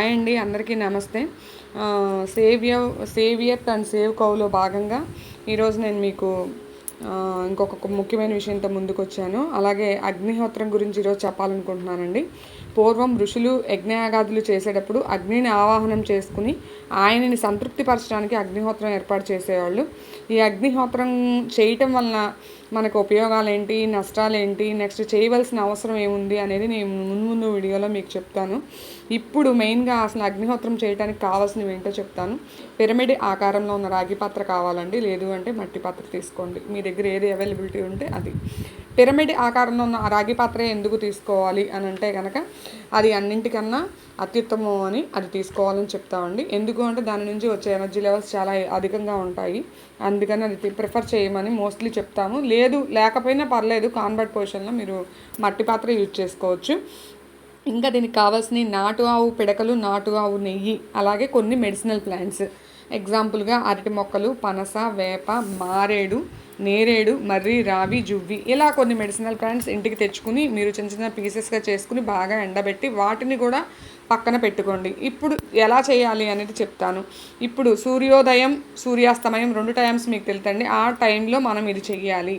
Hi అండి అందరికీ నమస్తే. సేవియర్ సేవియర్ అండ్ సేవ్ కౌలో భాగంగా ఈరోజు నేను మీకు ఇంకొక ముఖ్యమైన విషయంతో ముందుకు వచ్చాను అలాగే అగ్నిహోత్రం గురించి ఈరోజు చెప్పాలనుకుంటున్నానండి. పూర్వం ఋషులు యజ్ఞయాగాదులు చేసేటప్పుడు అగ్నిని ఆవాహనం చేసుకుని ఆయనని సంతృప్తిపరచడానికి అగ్నిహోత్రం ఏర్పాటు చేసేవాళ్ళు. ఈ అగ్నిహోత్రం చేయటం వలన మనకు ఉపయోగాలు ఏంటి నష్టాలు ఏంటి నెక్స్ట్ చేయవలసిన అవసరం ఏముంది అనేది నేను ముందు ముందు వీడియోలో మీకు చెప్తాను. ఇప్పుడు మెయిన్గా అసలు అగ్నిహోత్రం చేయడానికి కావాల్సినవి ఏంటో చెప్తాను. పిరమిడ్ ఆకారంలో ఉన్న రాగి పాత్ర కావాలండి. లేదు అంటే మట్టి పాత్ర తీసుకోండి. మీ దగ్గర ఏది అవైలబిలిటీ ఉంటే అది. పిరమిడ్ ఆకారంలో ఉన్న ఆ రాగి పాత్ర ఎందుకు తీసుకోవాలి అని అంటే కనుక అది అన్నింటికన్నా అత్యుత్తమం అని అది తీసుకోవాలని చెప్తామండి ఎందుకు అంటే దాని నుంచి వచ్చే ఎనర్జీ లెవెల్స్ చాలా అధికంగా ఉంటాయి. అందుకని అది ప్రిఫర్ చేయమని మోస్ట్లీ చెప్తాము. లేదు లేకపోయినా పర్లేదు కాన్వర్ట్ పొజిషన్లో మీరు మట్టి పాత్ర యూజ్ చేసుకోవచ్చు. ఇంకా దీనికి కావాల్సిన నాటు ఆవు పిడకలు నాటు ఆవు నెయ్యి అలాగే కొన్ని మెడిసినల్ ప్లాంట్స్. ఎగ్జాంపుల్గా అరటి మొక్కలు పనస వేప మారేడు నేరేడు మర్రి రావి జువ్వి ఇలా కొన్ని మెడిసినల్ ప్లాంట్స్ ఇంటికి తెచ్చుకుని మీరు చిన్న చిన్న పీసెస్గా చేసుకుని బాగా ఎండబెట్టి వాటిని కూడా పక్కన పెట్టుకోండి. ఇప్పుడు ఎలా చేయాలి అనేది చెప్తాను. ఇప్పుడు సూర్యోదయం సూర్యాస్తమయం రెండు టైమ్స్ మీకు తెలుతండి. ఆ టైంలో మనం ఇది చెయ్యాలి.